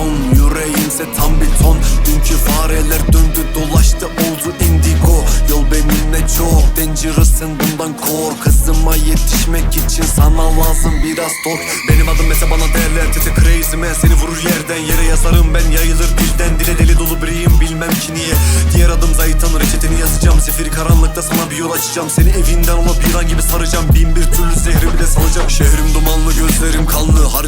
beton Yüreğimse tam bir ton. Dünkü fareler döndü dolaştı oldu indigo. Yol benimle çok dangerous'ın bundan kork. Hızıma yetişmek için sana lazım biraz tork. Benim adım mesela bana derler tete crazy man Seni vurur yerden yere yazarım ben yayılır dilden. Dile deli dolu biriyim bilmem ki niye. Diğer adım Zaytan reçeteni yazacağım. Zifiri karanlıkta sana bir yol açacağım. Seni evinden ola bir an gibi saracağım. Bin bir türlü zehri bile salacak Şehrim dumanlı gözlerim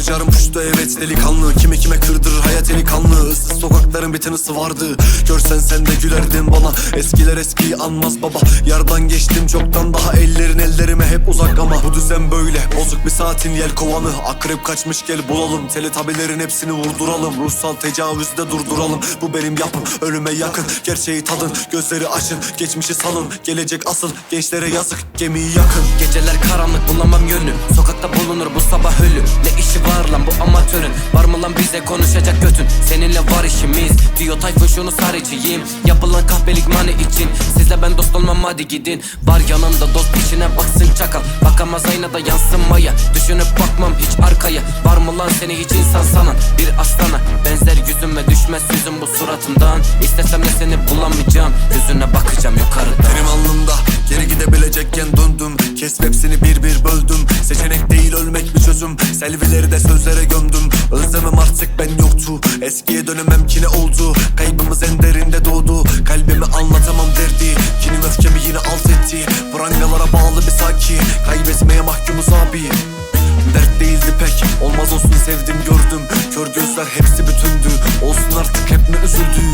kanlı Harcarım puştu evet delikanlı. Kime kime kırdırır hayat eli kanlı sokakların bir tanısı vardı. Görsen sen de gülerdin bana. Eskiler eskiyi anmaz baba. Yardan geçtim çoktan daha ellerin ellerime hep uzak ama Bu düzen böyle. Bozuk bir saatin yel kovanı. Akrep kaçmış gel bulalım. Teletabilerin hepsini vurduralım. Ruhsal tecavüzde durduralım. Bu benim yapım ölüme yakın. Gerçeği tadın gözleri açın. Geçmişi salın. Gelecek asıl Gençlere yazık. Gemiyi yakın. Geceler karanlık bulamam yönü Sokakta bulunur bu sabah ölü Ne işi var lan bu amatörün? Var mı lan bize konuşacak götün? Seninle var işimiz Diyor Tayfun şunu sarıcıyım. Yapılan kahpelik mani için. Sizle ben dost olmam hadi gidin. Var yanında dost işine baksın çakal. Bakamaz aynada yansımaya Düşünüp bakmam hiç arkaya. Var mı lan seni hiç insan sanan? Bir aslana. Benzer yüzüme düşmez yüzüm bu suratımdan. İstesem de seni bulamayacağım. Yüzüne bakacağım yukarıdan. Benim alnımda geri gidebilecekken döndüm. Kes hepsini bir bir böldüm. Seçenek değil ölmek bir çözüm. Selvileri de sözlere gömdüm Eskiye dönemem ki ne oldu. Kaybımız en derinde doğdu. Kalbimi anlatamam derdi. Kinim öfkemi yine alt etti. Prangalara bağlı bir saki Kaybetmeye mahkumuz abi. Dert değildi pek. Olmaz olsun sevdim gördüm. Kör gözler hepsi bütündü. Olsun artık hep mi üzüldüm